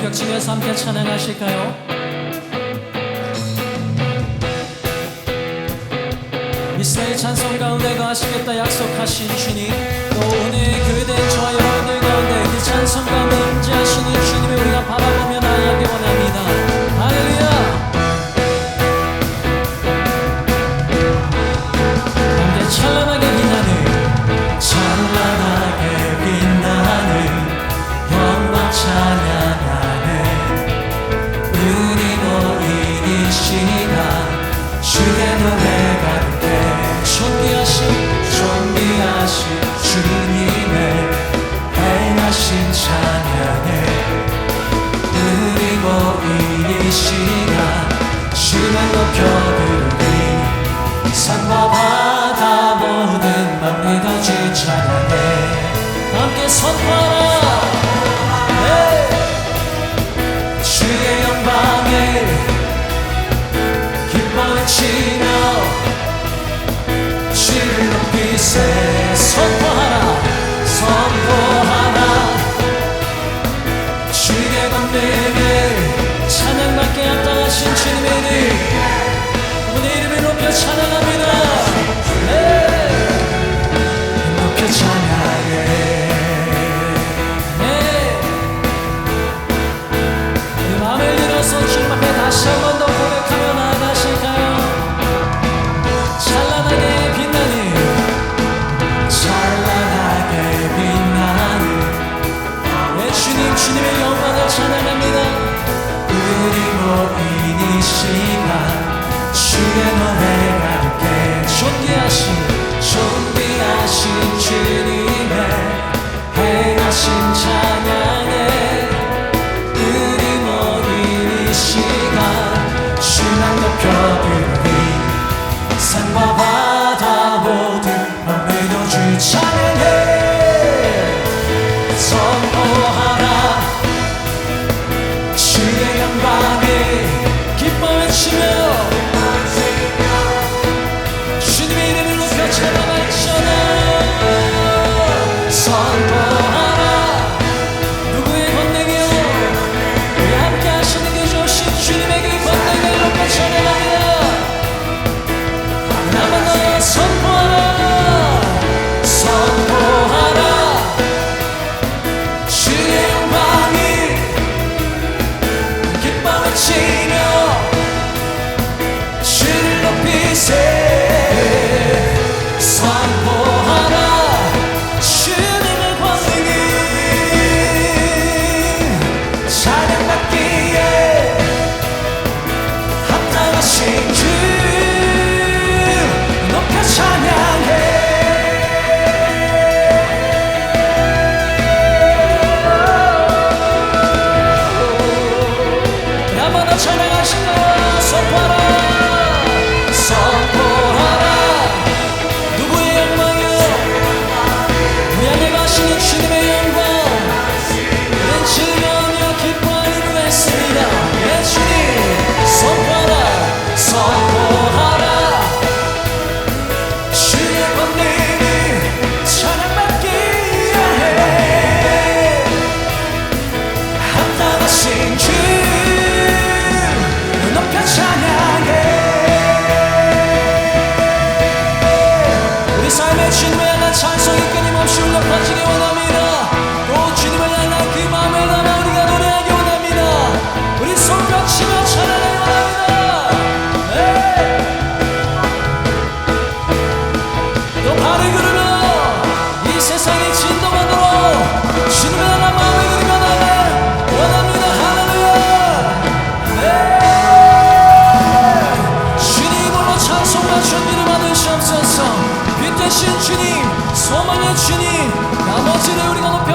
격치면서 함께 찬양하실까요? 이스라엘 찬송 가운데 그 가시겠다 약속하신 주님 또 오늘 그대 저와 여러분들 가운데 그 찬송 가운데 임재하시는 주님을 우리가 바라보며 나아가기 원합니다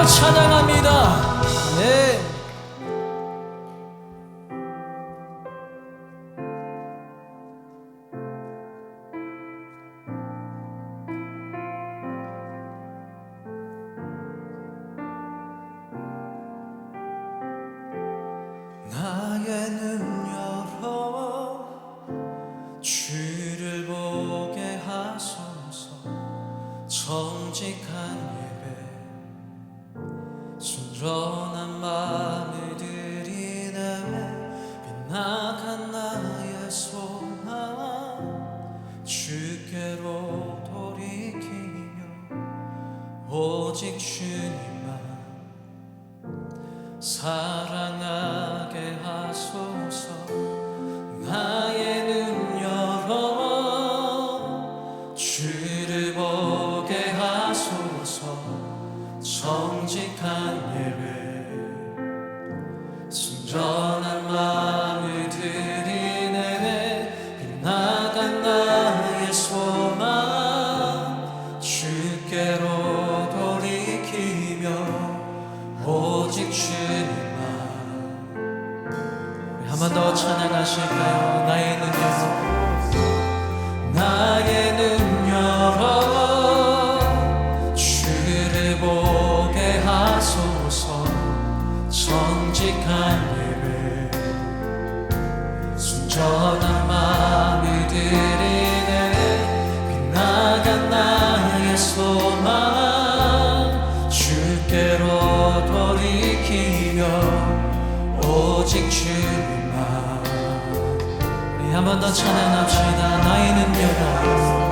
찬양합니다. 继续。 한 번 더 찬양합시다. 나이는 여라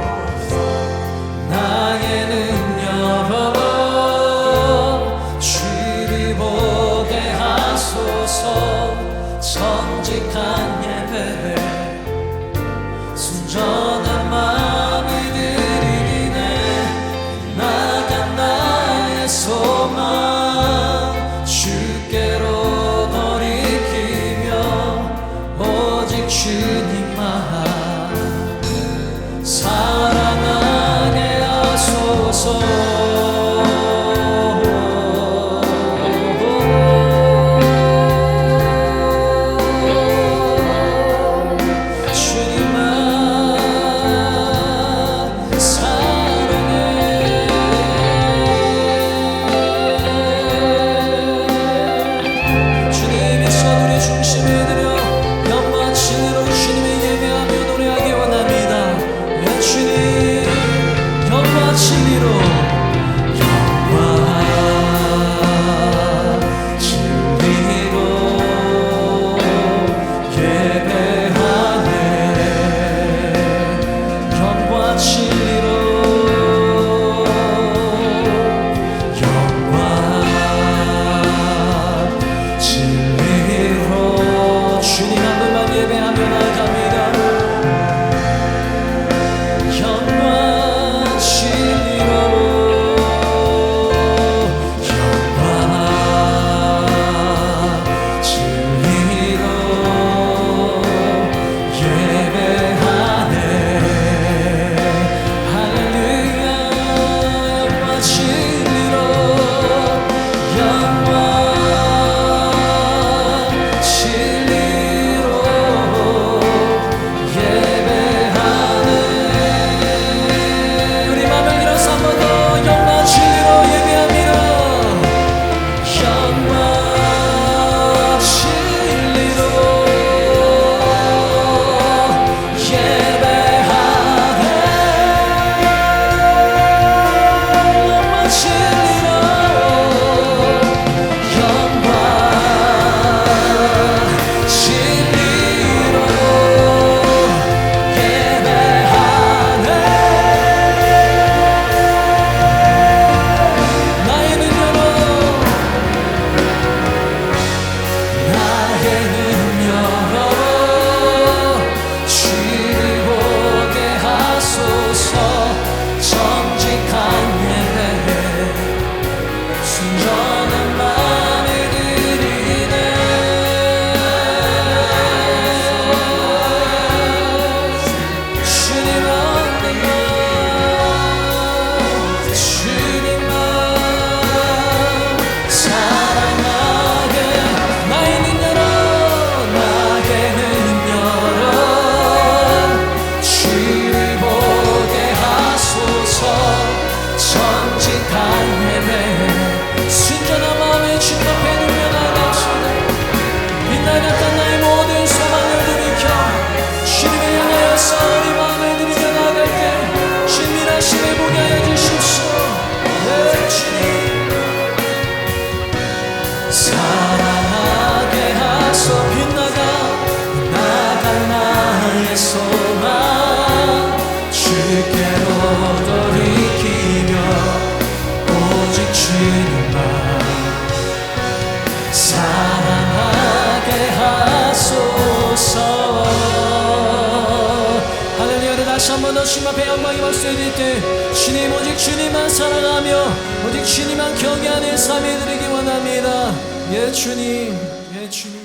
한 번 더 주님 앞에 영광이 박수해 드릴 때 주님 오직 주님만 사랑하며 오직 주님만 경외하는 삶이 되기 원합니다. 예 주님. 예 주님.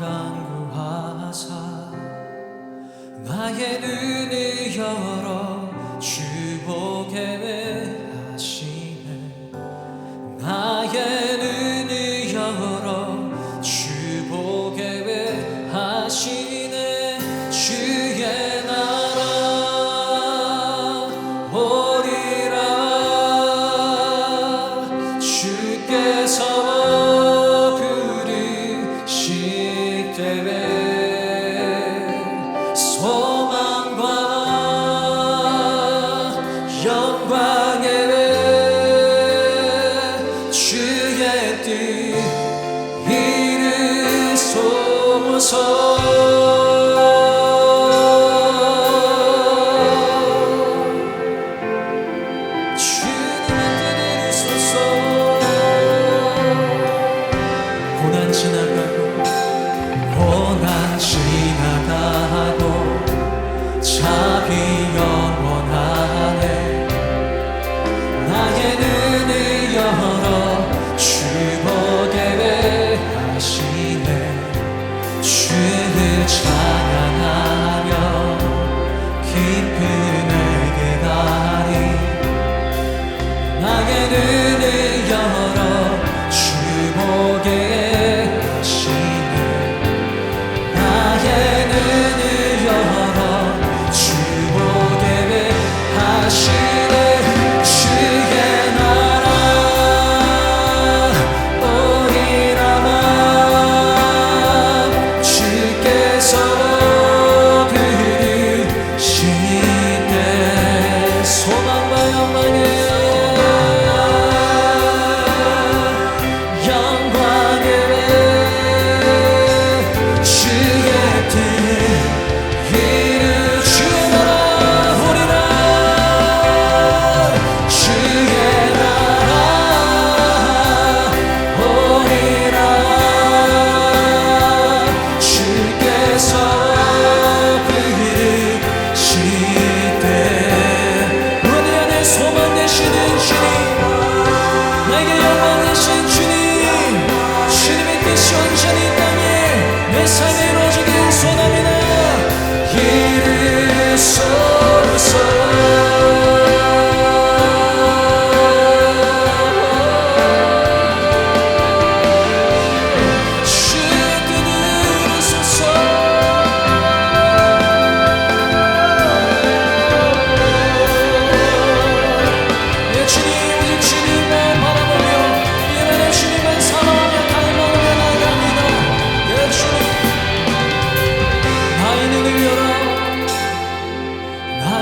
강구하사 나의 눈을 열어 주보게 하시네. 나의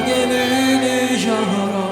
geleni yara.